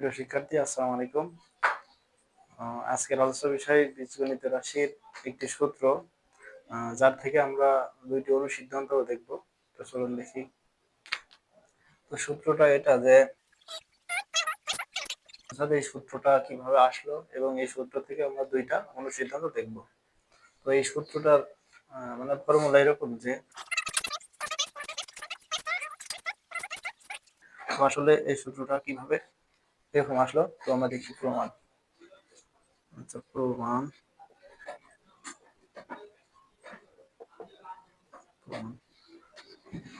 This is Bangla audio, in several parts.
প্রিয় শিক্ষার্থী, আসসালামু আলাইকুম। আজকের আলোচ্য বিষয় বীজগণিত রাশির একটি সূত্র যার থেকে আমরা দুইটি অনুসিদ্ধান্ত দেখব। তো চলুন দেখি। তো সূত্রটা এটা যে এই সূত্রটা কীভাবে আসলো এবং এই সূত্র থেকে আমরা দুইটা অনুসিদ্ধান্ত দেখব। তো এই সূত্রটার মানে ফর্মুলা এরকম যে আসলে এই সূত্রটা কীভাবে এরকম আসলো, তো আমরা দেখি প্রমাণ। আচ্ছা প্রমাণ।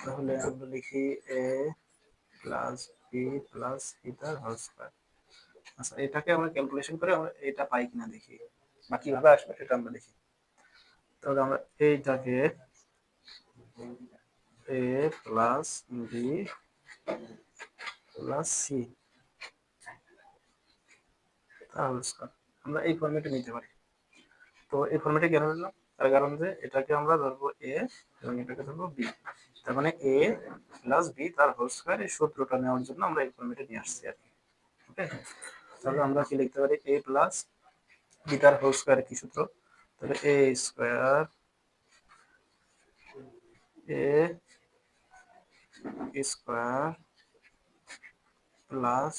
তাহলে আমরা লিখি এ প্লাস বি প্লাস ইটার হোল স্কয়ার আচ্ছা এটাকে আমরা ক্যালকুলেশন করে আমরা এটা পাই কিনা দেখি। বা কীভাবে আসবে সেটা আমরা দেখি। তাহলে আমরা এইটাকে A plus B plus C তাহলে স্কয়ার আমরা এই ফর্মেটে নিতে পারি। তো এই ফর্মেটে কেন নিলাম তার কারণ যে এটাকে আমরা ধরবো এ এবং এটাকে ধরবো বি তার মানে এ প্লাস বি তার হোল স্কয়ার এই সূত্রটা নেওয়ার জন্য আমরা এই ফর্মেটে নিয়ে আসছি আর কি। ওকে তাহলে আমরা কি লিখতে পারি? এ প্লাস বি তার হোল স্কয়ার কি সূত্র? তাহলে A square A square plus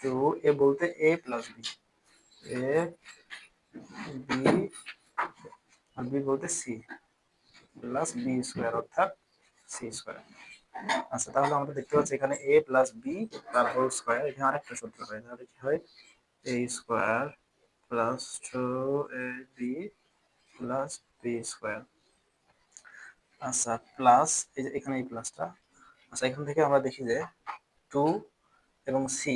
two A বলতে A plus B A, B, R B বলতে সি প্লাস বি স্কোয়ার অর্থাৎ সি স্কোয়ার আচ্ছা তাহলে আমরা দেখতে পাচ্ছি এখানে এ প্লাস বি তার হোল স্কোয়ার এখানে আরেকটা সূত্র হয় তাহলে কি হয়? A square plus two A B plus B square আচ্ছা প্লাস এই যে এখানে এই প্লাসটা আচ্ছা এখান থেকে আমরা দেখি যে টু এবং C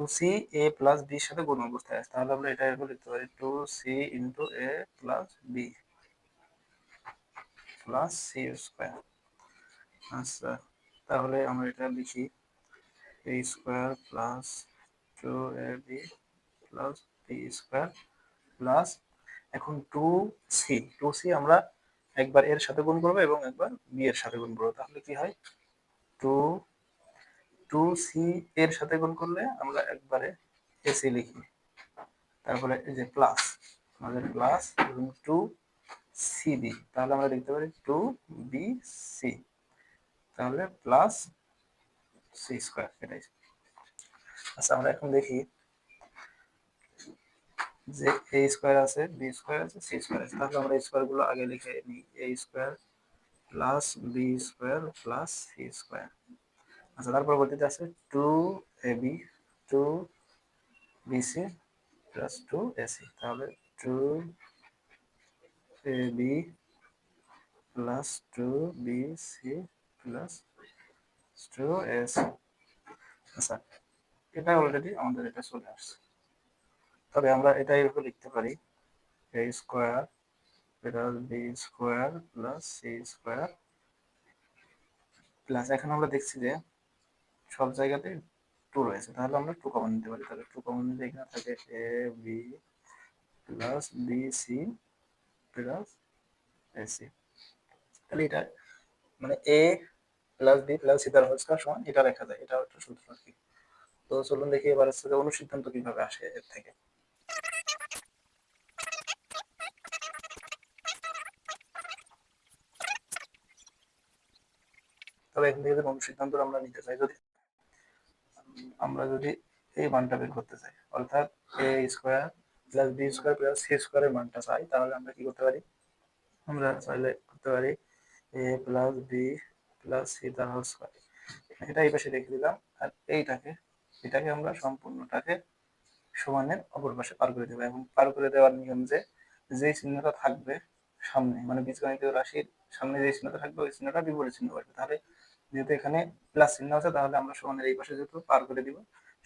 two C A plus বির সাথে গুণ অবস্থায় আছে। তাহলে আমরা এটা এরকম লিখতে পারি two C into A plus B plus C square আচ্ছা তাহলে আমরা এটা লিখি। A square plus two A B plus B square plus এখন টু সি টু সি আমরা একবার এর সাথে গুণ করব এবং একবার বি এর সাথে গুণ করব। তাহলে কি হয়? টু টু সি এর সাথে গুণ করলে আমরা একবারে এসি লিখি। তারপরে এই যে প্লাস আমাদের প্লাস এবং টু সি বি তাহলে আমরা লিখতে পারি টু বি সি তাহলে প্লাস সি স্কোয়ার এটাই। আচ্ছা আমরা এখন দেখি যে এ স্কোয়ার আছে বি স্কোয়ার আছে সি স্কোয়ার আছে। তাহলে আমরা স্কোয়ারগুলো আগে লিখে নিই। A square plus B square plus C square আচ্ছা তার পরবর্তীতে আছে two A B two BC plus two AC তাহলে two A B plus two B C plus two AC আচ্ছা এটা অলরেডি আমাদের এটা চলে আসছে। তবে আমরা এটা এরকম লিখতে পারি A square plus B square plus C square plus এখন আমরা দেখছি যে সব জায়গাতে টু রয়েছে। তাহলে আমরা টু কমন নিতে পারি। তাহলে টু কমন নিলে এখানে থাকে A B plus B C plus AC তাহলে এটা মানে A plus B plus C তার হোল স্কয়ার সমান, এটা লেখা যায়। এটা একটা সূত্র আর কি। তো চলুন দেখি এবার হচ্ছে অনুসিদ্ধান্ত কীভাবে আসে এর থেকে। তবে এখান থেকে অনুসিদ্ধান্ত আমরা নিতে চাই, যদি আমরা যদি এই মানটা বের করতে চাই, অর্থাৎ A square plus B square plus C স্কোয়ারের মানটা চাই তাহলে আমরা কি করতে পারি? আমরা চাইলে করতে পারি A plus B plus C তার হোল স্কোয়ার এটা এই পাশে রেখে দিলাম, আর এইটাকে, এটাকে আমরা সম্পূর্ণটাকে সমানের অপর পাশে পার করে দেবো, এবং পার করে দেওয়ার নিয়ম যে যে চিহ্নটা থাকবে সামনে মানে বীজগণিত রাশির সামনে যে চিহ্নটা থাকবে, ওই চিহ্নটা বিপরীত চিহ্ন আসবে তাহলে যেহেতু এখানে প্লাস চিহ্ন আছে, তাহলে আমরা সমানের এই পাশে যেহেতু পার করে দিব,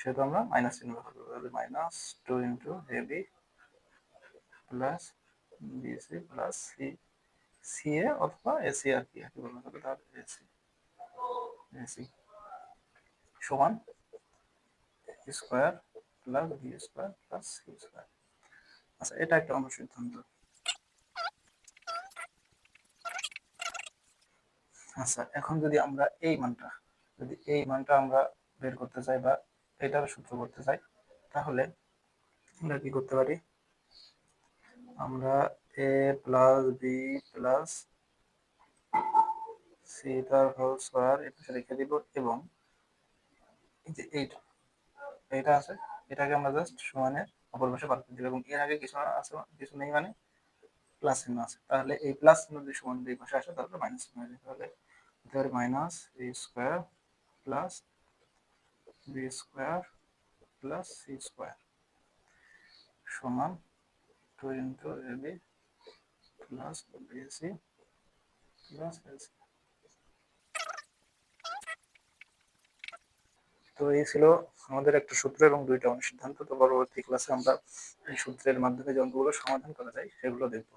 সেহেতু আমরা মাইনাস চিহ্ন ব্যবহার করব। তাহলে minus two into B plus BC plus C C A অথবা এসি আর কি আর কি বলব তাহলে? তাহলে এসি এসি সমান square plus B square plus C square আচ্ছা এটা একটা অনুসিদ্ধান্ত। আচ্ছা এখন যদি আমরা এই মানটা, যদি এই মানটা আমরা বের করতে চাই বা এটার সূত্র করতে চাই, তাহলে আমরা কি করতে পারি? আমরা A plus B plus C তার হোল স্কোয়ার এটা রেখে দিব এবং যে এইটা এটা আছে, এটাকে আমরা জাস্ট সমানের অপর পাশে করে দিব এবং এর আগে কিছু আছে, কিছু নেই মানে প্লাস চিহ্ন আছে। তাহলে এই প্লাস চিহ্ন যদি সমান দুই পাশে আসে, তাহলে মাইনাস চিহ্ন তাহলে পারে minus A square plus B square plus C square সমান two into A B plus BAC plus LC তো এই ছিল আমাদের একটা সূত্র এবং দুইটা অনুসিদ্ধান্ত। তো পরবর্তী ক্লাসে আমরা এই সূত্রের মাধ্যমে যে অঙ্কগুলো সমাধান করা যায়, সেগুলো দেখব।